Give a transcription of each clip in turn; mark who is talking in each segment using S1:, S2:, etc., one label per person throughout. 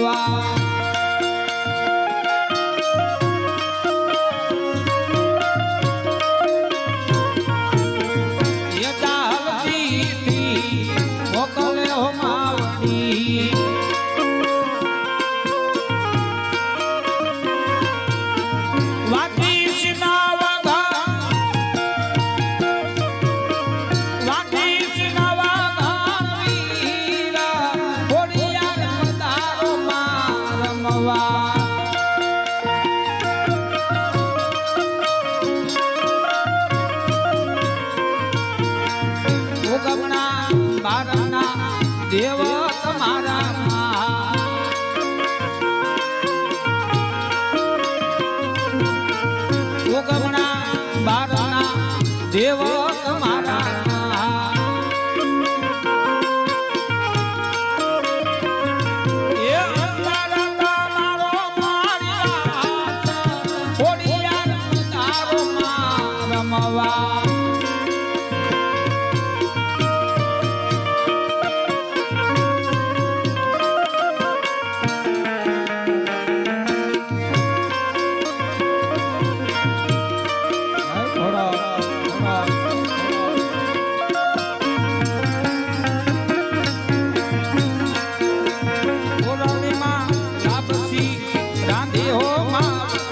S1: Jehová. દેવા તમારા બારના દેવ તમારા રમવા.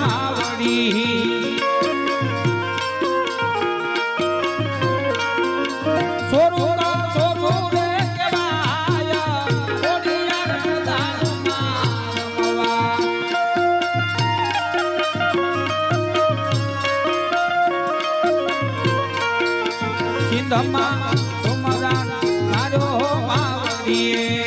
S1: માવડી. ઓડિયાર દાનમાં રમવા સિંધમાં સુમરા મારો માવડીએ.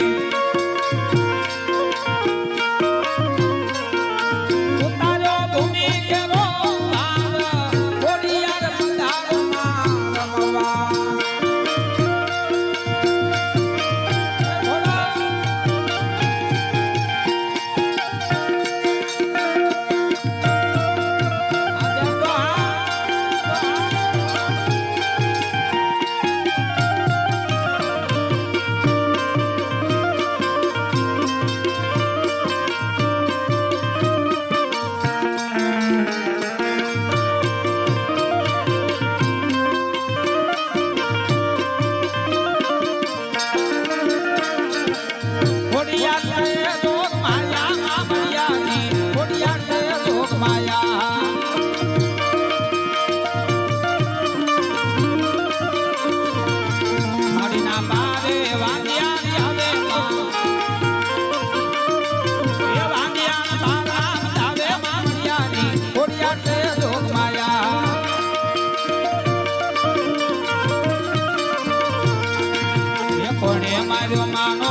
S1: Mario Mano.